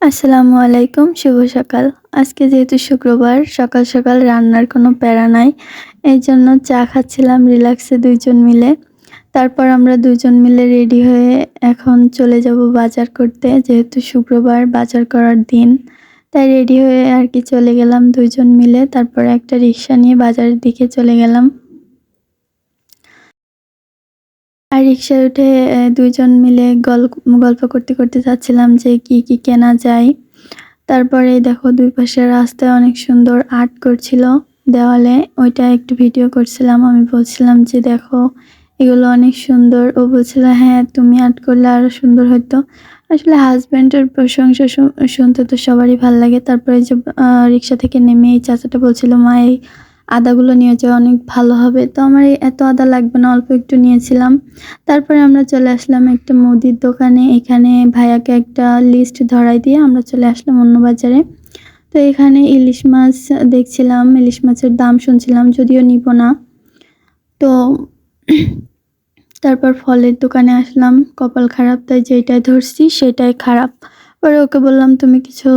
আসসালামু আলাইকুম, শুভ সকাল। আজকে যেহেতু শুক্রবার, সকাল সকাল রান্নার কোনো প্যারা নাই, এই জন্য চা খাচ্ছিলাম, রিল্যাক্সে দুইজন মিলে। তারপর আমরা দুজন মিলে রেডি হয়ে এখন চলে যাব বাজার করতে, যেহেতু শুক্রবার বাজার করার দিন। তাই রেডি হয়ে আর কি চলে গেলাম দুইজন মিলে, তারপর একটা রিক্সা নিয়ে বাজারের দিকে চলে গেলাম আর রিক্সায় উঠে দুইজন মিলে গল্প গল্প করতে করতে যাচ্ছিলাম যে কি কি কেনা যায়। তারপরে দেখো দুই পাশের রাস্তায় অনেক সুন্দর আর্ট করছিল দেওয়ালে। ওইটা একটু ভিডিও করছিলাম, আমি বলছিলাম যে দেখো, এগুলো অনেক সুন্দর। ও বলছিল হ্যাঁ তুমি আর্ট করলে আরও সুন্দর হতো আসলে হাজব্যান্ডের প্রশংসা শুনতে তো সবারই ভালো লাগে। তারপরে যে রিক্সা থেকে নেমে এই চাচাটা বলছিল, মা, এই আদাগুলো নিয়ে যাওয়া অনেক ভালো হবে। তো আমার এত আদা লাগবে না, অল্প একটু নিয়েছিলাম। তারপরে আমরা চলে আসলাম একটা মুদির দোকানে। এখানে ভাইয়াকে একটা লিস্ট ধরাই দিয়ে আমরা চলে আসলাম অন্য বাজারে। তো এখানে ইলিশ মাছ দেখছিলাম, ইলিশ মাছের দাম শুনছিলাম, যদিও নিব না। তো তারপর ফলের দোকানে আসলাম, কপাল খারাপ, তাই যেটাই ধরছি সেটাই খারাপ। পরে ওকে বললাম, তুমি কিছু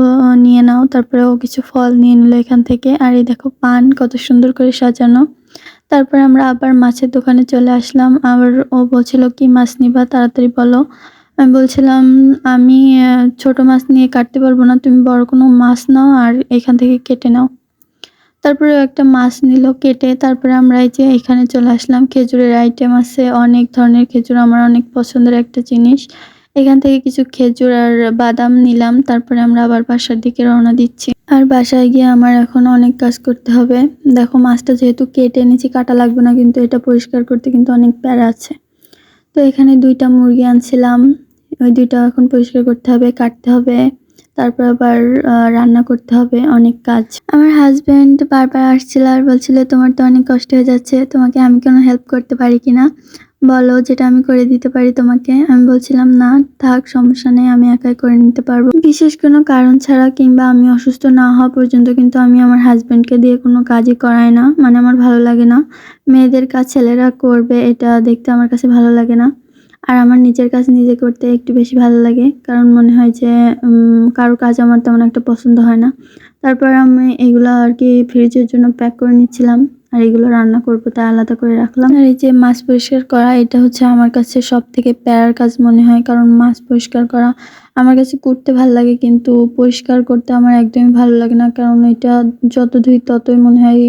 নিয়ে নাও। তারপরে ও কিছু ফল নিয়ে নিল এখান থেকে। আর এই দেখো পান কত সুন্দর করে সাজানো। তারপরে আমরা আবার মাছের দোকানে চলে আসলাম। আবার ও বলছিল, কি মাছ নিবা? তাড়াতাড়ি বলো। আমি বলছিলাম, আমি ছোট মাছ নিয়ে কাটতে পারব না। তুমি বড় কোনো মাছ নাও আর এখান থেকে কেটে নাও। তারপরে একটা মাছ নিল কেটে। তারপরে আমরা এই যে এখানে চলে আসলাম। খেজুরের আইটেম আছে, অনেক ধরনের খেজুর। আমার অনেক পছন্দের একটা জিনিস। এখান থেকে কিছু খেজুর আর বাদাম নিলাম, তারপরে আমরা আবার বাসার দিকে রওনা দিচ্ছি। আর বাসায় গিয়ে আমার এখন অনেক কাজ করতে হবে। দেখো, মাছটা যেহেতু কেটে এনেছি, কাটা লাগবে না, কিন্তু এটা পরিষ্কার করতে কিন্তু অনেক প্যারা আছে। তো এখানে দুইটা মুরগি আনছিলাম। ওই দুইটা এখন পরিষ্কার করতে হবে, কাটতে হবে। তারপর আবার রান্না করতে হবে, অনেক কাজ। আমার হাজব্যান্ড বারবার আসছিল আর বলছিল, তোমার তো অনেক কষ্ট হয়ে যাচ্ছে, তোমাকে আমি কোনো হেল্প করতে পারি কিনা বলো, যেটা আমি করে দিতে পারি তোমাকে। আমি বলছিলাম, না, থাক, সমস্যা নেই, আমি একাই করে নিতে পারব। বিশেষ কোনো কারণ ছাড়া কিংবা আমি অসুস্থ না হওয়া পর্যন্ত কিন্তু আমি আমার হাজবেন্ডকে দিয়ে কোনো কাজই করাই না। মানে আমার ভালো লাগে না। মেয়েদের কাজ ছেলেরা করবে, এটা দেখতে আমার কাছে ভালো লাগে না। আর আমার নিজের কাজ নিজে করতে একটু বেশি ভালো লাগে। কারণ মনে হয় যে কারও কাজ আমার তেমন একটা পছন্দ হয় না। তারপর আমি এগুলো আর কি ফ্রিজের জন্য প্যাক করে নিচ্ছিলাম। আর এগুলো রান্না করব তাই আলাদা করে রাখলাম। আর এই যে মাছ পরিষ্কার করা, এটা হচ্ছে আমার কাছে সব থেকে প্যারার কাজ মনে হয়। কারণ মাছ পরিষ্কার করা আমার কাছে করতে ভালো লাগে, কিন্তু পরিষ্কার করতে আমার একদমই ভালো লাগে না। কারণ এটা যত ধুই ততই মনে হয়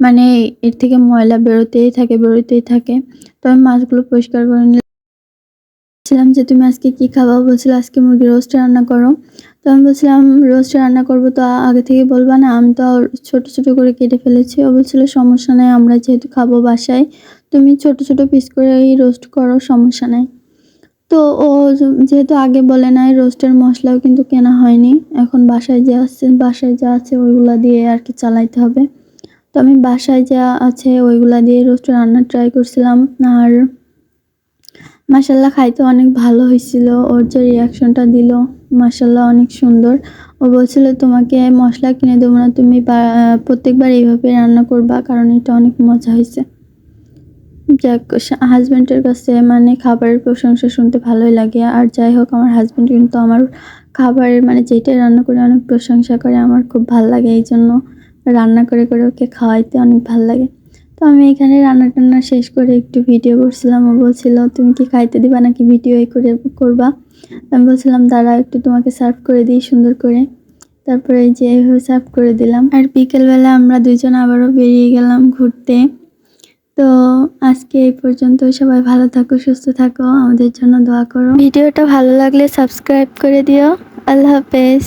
মানে এর থেকে ময়লা বেরোতেই থাকে বেরোতেই থাকে। তো আমি মাছগুলো পরিষ্কার করে নিলাম। বলছিলাম যে তুমি আজকে কি খাবা? বলছিল, আজকে মুরগি রোস্ট রান্না করো। তো আমি বলছিলাম রোস্ট রান্না করব তো আগে থেকে বলবা না? আমি তো ছোট ছোট করে কেটে ফেলেছি। ও বলছিল, সমস্যা নাই, আমরা যেহেতু খাব বাসায়, তুমি ছোট ছোট পিস করে রোস্ট করো, সমস্যা নাই। তো ও যেহেতু আগে বলে নাই রোস্টের মশলাও কিন্তু কেনা হয়নি। এখন বাসায় যে আছে, বাসায় যা আছে ওইগুলো দিয়ে আর কি চালাইতে হবে। তো আমি বাসায় যা আছে ওইগুলা দিয়ে রোস্ট রান্না ট্রাই করছিলাম। আর মাসাল্লাহ খাইতে অনেক ভালো হয়েছিল ওর যে রিয়াকশনটা দিল মাসাল্লাহ অনেক সুন্দর। ও বলছিল, তোমাকে মশলা কিনে দেবো না, তুমি প্রত্যেকবার এইভাবে রান্না করবা, কারণ এটা অনেক মজা হয়েছে যাক হাজব্যান্ডের কাছে মানে খাবারের প্রশংসা শুনতে ভালোই লাগে। আর যাই হোক, আমার হাজব্যান্ড কিন্তু আমার খাবারের মানে যেটাই রান্না করে অনেক প্রশংসা করে, আমার খুব ভালো লাগে এই জন্য রান্না করে করে ওকে খাওয়াইতে অনেক ভালো লাগে। তো আমি এখানে রান্না টান্না শেষ করে একটু ভিডিও করছিলাম। ও বলছিল, তুমি কি খাইতে দিবা নাকি ভিডিও করে করবা? আমি বলছিলাম দাঁড়া একটু তোমাকে সার্ভ করে দিই সুন্দর করে। তারপরে যে এইভাবে সার্ভ করে দিলাম। আর বিকেলবেলা আমরা দুইজন আবারও বেরিয়ে গেলাম ঘুরতে। তো আজকে এই পর্যন্ত সবাই ভালো থাকো, সুস্থ থাকো। আমাদের জন্য দোয়া করো। ভিডিওটা ভালো লাগলে সাবস্ক্রাইব করে দিও। আল্লাহ হাফেজ।